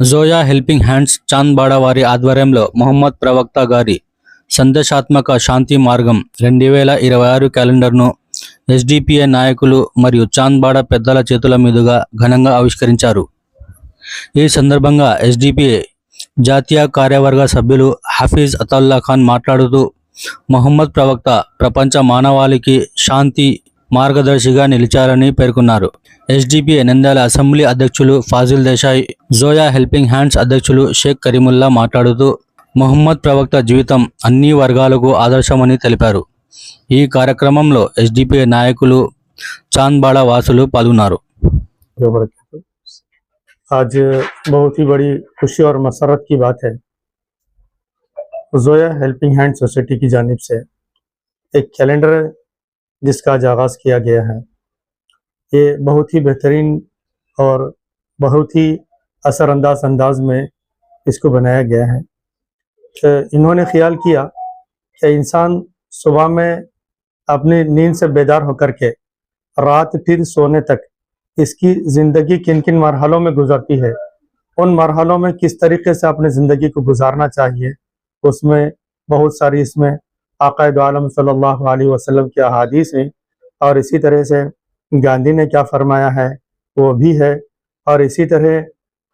Zoya helping hands Chandbada వారి ఆధ్వర్యంలో మొహమ్మద్ ప్రవక్త గారి సందేశాత్మక శాంతి మార్గం రెండు వేల ఇరవై ఆరు క్యాలెండర్ను ఎస్డిపిఐ నాయకులు మరియు చాంద్బాడ పెద్దల చేతుల మీదుగా ఘనంగా ఆవిష్కరించారు. ఈ సందర్భంగా ఎస్డిపిఐ జాతీయ కార్యవర్గ సభ్యులు హఫీజ్ అతల్లా ఖాన్ మాట్లాడుతూ మొహమ్మద్ ప్రవక్త ప్రపంచ మానవాళికి శాంతి మార్గదర్శిగా నిలిచారని పేర్కొన్నారు ఎస్డిపిఐ నంద్యాల అసెంబ్లీ అధ్యక్షులు ఫాజిల్ దేశాయ్ జోయా హెల్పింగ్ హ్యాండ్స్ అధ్యక్షులు షేక్ కరీముల్లా మాట్లాడుతూ మొహమ్మద్ ప్రవక్త జీవితం అన్ని వర్గాలకు ఆదర్శమని తెలిపారు ఈ కార్యక్రమంలో ఎస్డిపిఐ నాయకులు చాంద్బాడ వాసులు పాల్గొన్నారు वबरकातुहू। आज बहुत ही बड़ी खुशी और मसरत की बात है जोया हेल्पिंग हैंड सोसाइटी की जानिब से एक कैलेंडर جس کا آج آغاز کیا گیا ہے۔ یہ بہت ہی بہترین اور بہت ہی اثر انداز انداز میں اس کو بنایا گیا ہے۔ انہوں نے خیال کیا کہ انسان صبح میں اپنی نیند سے بیدار ہو کر کے رات پھر سونے تک اس کی زندگی کن کن مرحلوں میں گزرتی ہے، ان مرحلوں میں کس طریقے سے اپنے زندگی کو گزارنا چاہیے، اس میں بہت ساری اس میں آقا عالم صلی اللہ علیہ وسلم کی احادیث ہیں اور اسی طرح سے گاندھی نے کیا فرمایا ہے؟ وہ بھی ہے۔ اور اسی طرح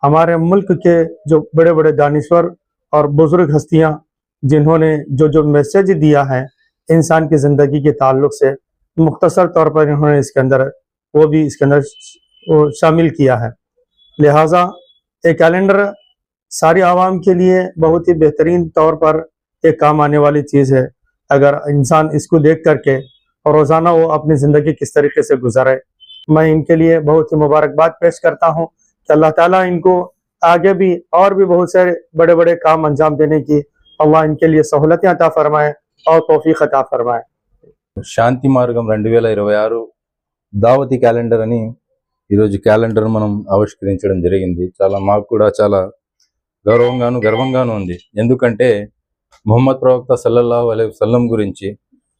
ہمارے ملک کے جو بڑے بڑے دانشور اور بزرگ ہستیاں جنہوں نے جو جو میسج دیا ہے انسان کی زندگی کے تعلق سے، مختصر طور پر انہوں نے اس کے اندر وہ بھی اس کے اندر شامل کیا ہے۔ لہٰذا یہ کیلنڈر ساری عوام کے لیے بہت ہی بہترین طور پر ایک کام آنے والی چیز ہے۔ اگر انسان اس کو دیکھ کر کے روزانہ وہ اپنی زندگی کس طریقے سے گزارے، میں ان کے لیے بہت ہی مبارکباد پیش کرتا ہوں کہ اللہ تعالیٰ ان کو آگے بھی اور بھی بہت سارے بڑے بڑے کام انجام دینے کی اللہ ان کے لیے سہولتیں عطا فرمائے اور توفیق عطا فرمائے۔ శాంతి మార్గం రెండు వేల ఇరవై ఆరు దావతి క్యాలెండర్ అని ఈరోజు క్యాలెండర్ మనం ఆవిష్కరించడం జరిగింది చాలా మాకు కూడా చాలా గౌరవంగాను గర్వంగాను ఉంది ఎందుకంటే మొహమ్మద్ ప్రవక్త సల్లల్లాహు అలై సల్లం గురించి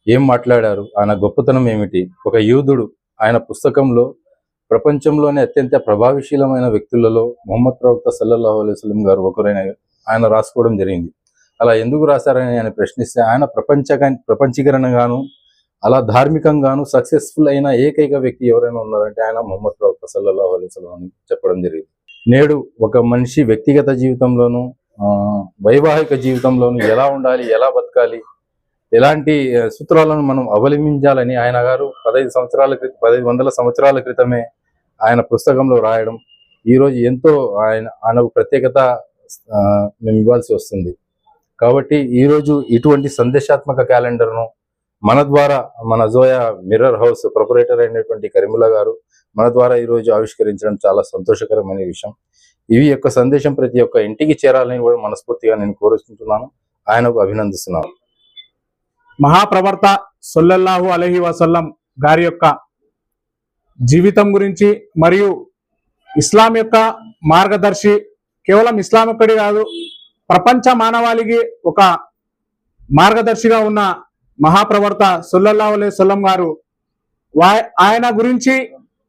ఏం మాట్లాడారు? ఆయన గొప్పతనం ఏమిటి? ఒక యూదుడు ఆయన పుస్తకంలో ప్రపంచంలోనే అత్యంత ప్రభావశీలమైన వ్యక్తులలో మొహమ్మద్ ప్రవక్త సల్లల్లాహు అలైహి సలం గారు ఒకరైన ఆయన రాసుకోవడం జరిగింది. అలా ఎందుకు రాశారని ఆయన ప్రశ్నిస్తే ఆయన ప్రపంచ ప్రపంచీకరణగాను అలా ధార్మికంగాను సక్సెస్ఫుల్ అయిన ఏకైక వ్యక్తి ఎవరైనా ఉన్నారంటే ఆయన మొహమ్మద్ ప్రవక్త సల్లల్లాహు అలైహి అని చెప్పడం జరిగింది. నేడు ఒక మనిషి వ్యక్తిగత జీవితంలోనూ ఆ, వైవాహిక జీవితంలోను ఎలా ఉండాలి ఎలా బతకాలి ఎలాంటి సూత్రాలను మనం అవలంబించాలని ఆయన గారు పదహైదు సంవత్సరాల క్రితం పదహైదు వందల సంవత్సరాల క్రితమే ఆయన పుస్తకంలో రాయడం. ఈరోజు ఎంతో ఆయన ఆయనకు ప్రత్యేకత మేము ఇవ్వాల్సి వస్తుంది. కాబట్టి ఈరోజు ఇటువంటి సందేశాత్మక క్యాలెండర్ను మన ద్వారా మన జోయా మిర్రర్ హౌస్ ప్రొపరేటర్ అయినటువంటి కరిముల గారు మన ద్వారా ఈరోజు ఆవిష్కరించడం చాలా సంతోషకరమైన విషయం. ఇవి యొక్క సందేశం ప్రతి ఒక్క ఇంటికి చేరాలని కూడా మనస్ఫూర్తిగా నేను కోరుకుంటున్నాను. ఆయనకు అభినందిస్తున్నాను. మహాప్రవర్త సొల్లల్లాహు అలహి వసల్లం గారి యొక్క జీవితం గురించి మరియు ఇస్లాం యొక్క మార్గదర్శి కేవలం ఇస్లాం ఒక్కడి కాదు ప్రపంచ మానవాళికి ఒక మార్గదర్శిగా ఉన్న మహాప్రవర్త సొల్లల్లాహు అలైహి సొల్లం గారు ఆయన గురించి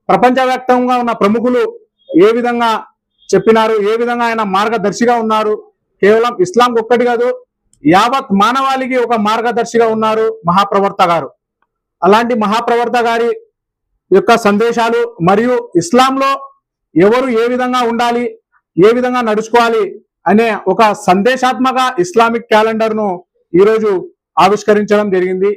ప్రపంచవ్యాప్తంగా ఉన్న ప్రముఖులు ఏ విధంగా చెప్పినారు. ఏ విధంగా ఆయన మార్గదర్శిగా ఉన్నారు? కేవలం ఇస్లాం ఒక్కటి కాదు యావత్ మానవాళికి ఒక మార్గదర్శిగా ఉన్నారు మహాప్రవర్త గారు. అలాంటి మహాప్రవర్త గారి యొక్క సందేశాలు మరియు ఇస్లాంలో ఎవరు ఏ విధంగా ఉండాలి ఏ విధంగా నడుచుకోవాలి అనే ఒక సందేశాత్మక ఇస్లామిక్ క్యాలెండర్ను ఈరోజు ఆవిష్కరించడం జరిగింది.